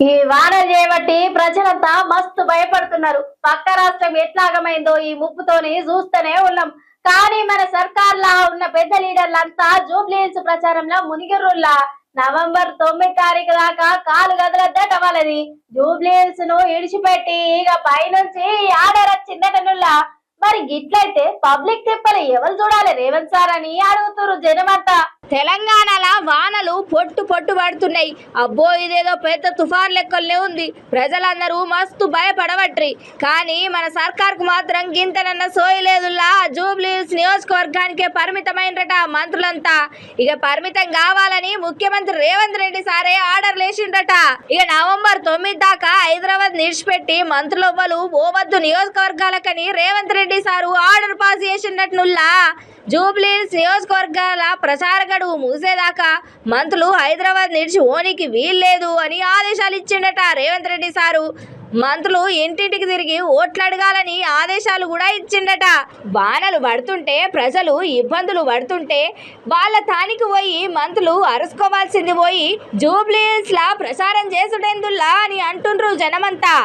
ఈ వాన చేయబట్టి ప్రజలంతా మస్తు భయపడుతున్నారు. పక్క రాష్ట్రం ఎట్లాగమైందో ఈ ముప్పుతోని చూస్తూనే ఉన్నాం. కానీ మన సర్కార్లా ఉన్న పెద్ద లీడర్లంతా జూబ్లీహిల్స్ ప్రచారంలో మునిగిరుల్లా నవంబర్ తొమ్మిది తారీఖు దాకా కాలు గదలద్దట వాళ్ళది. జూబ్లీహిల్స్ను ఇడిచిపెట్టి ఇక పైనుంచి ఆర్డర్ వచ్చిందటనుల్లా మరి గిట్లయితే పబ్లిక్ తిప్పలు ఎవరు చూడాలి? రేవంత్ సార్ అని అడుగుతున్నారు జనమంతా. తెలంగాణలో వర్షాలు పొట్టు పొట్టు పడుతున్నాయి. అబ్బో ఇదేదో పెద్ద తుఫాన్ లెక్కలనే ఉంది. ప్రజలందరూ మస్తు భయపడవట్రి కానీ మన సర్కార్కు మాత్రం గింతనన్న సోయలేదులా జూబ్లీస్ నియోజకవర్గానికే పరిమితమైనట మంత్రులంతా. ఇక పరిమితం కావాలని ముఖ్యమంత్రి రేవంత్ రెడ్డి సారే ఆర్డర్ లేచిండట ఇక నవంబర్ తొమ్మిది నిడిచిపెట్టి మంత్రులు ఓవద్దు నియోజకవర్గాలకని Revanth Reddy sir order pass చేసినట్నుల్లా జూబ్లీస్ నియోజకవర్గాల ప్రచార గడువు ముగిసేదాకా మంత్రులు హైదరాబాద్ నిడిచి ఓనికి వీల్లేదు అని ఆదేశాలు ఇచ్చిండట రేవంత్ రెడ్డి సారు. మంత్రులు ఇంటింటికి తిరిగి ఓట్లు అడగాలని ఆదేశాలు కూడా ఇచ్చిండట. వానలు పడుతుంటే ప్రజలు ఇబ్బందులు పడుతుంటే వాళ్ళ తానికి పోయి మంత్రులు అరుసుకోవాల్సింది పోయి జూబ్లీస్ లా ప్రచారం చేసుడెందుల్లా అని అంటుండ్రు జనమంతా.